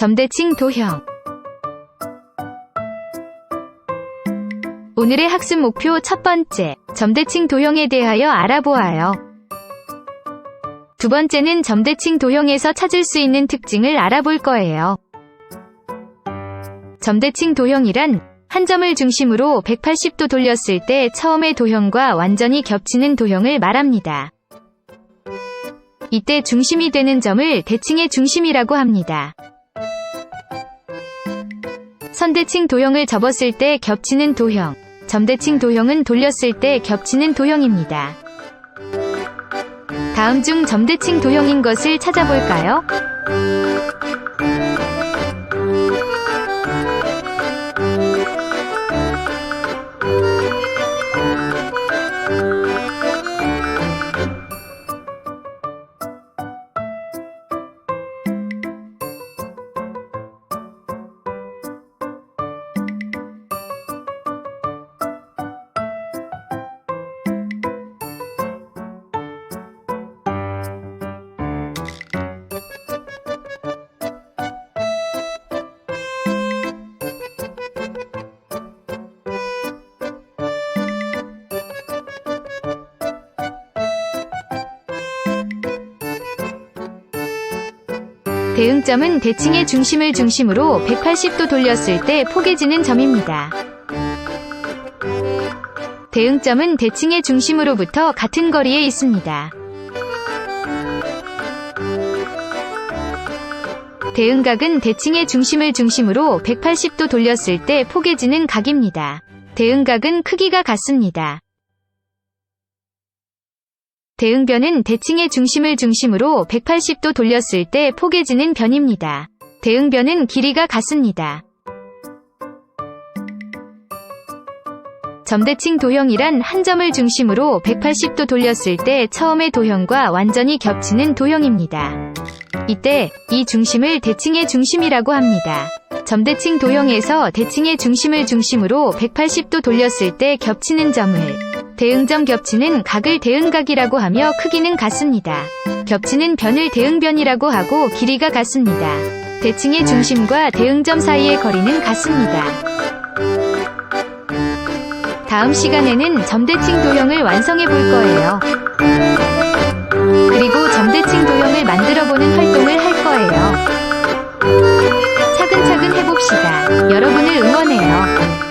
점대칭 도형 오늘의 학습 목표 첫 번째, 점대칭 도형에 대하여 알아보아요. 두 번째는 점대칭 도형에서 찾을 수 있는 특징을 알아볼 거예요. 점대칭 도형이란 한 점을 중심으로 180도 돌렸을 때 처음의 도형과 완전히 겹치는 도형을 말합니다. 이때 중심이 되는 점을 대칭의 중심이라고 합니다. 선대칭 도형을 접었을 때 겹치는 도형, 점대칭 도형은 돌렸을 때 겹치는 도형입니다. 다음 중 점대칭 도형인 것을 찾아볼까요? 대응점은 대칭의 중심을 중심으로 180도 돌렸을 때 포개지는 점입니다. 대응점은 대칭의 중심으로부터 같은 거리에 있습니다. 대응각은 대칭의 중심을 중심으로 180도 돌렸을 때 포개지는 각입니다. 대응각은 크기가 같습니다. 대응변은 대칭의 중심을 중심으로 180도 돌렸을 때 포개지는 변입니다. 대응변은 길이가 같습니다. 점대칭 도형이란 한 점을 중심으로 180도 돌렸을 때 처음의 도형과 완전히 겹치는 도형입니다. 이때 이 중심을 대칭의 중심이라고 합니다. 점대칭 도형에서 대칭의 중심을 중심으로 180도 돌렸을 때 겹치는 점을 대응점 겹치는 각을 대응각이라고 하며 크기는 같습니다. 겹치는 변을 대응변이라고 하고 길이가 같습니다. 대칭의 중심과 대응점 사이의 거리는 같습니다. 다음 시간에는 점대칭 도형을 완성해 볼 거예요. 그리고 점대칭 도형을 만들어 보는 활동을 할 거예요. 차근차근 해봅시다. 여러분을 응원해요.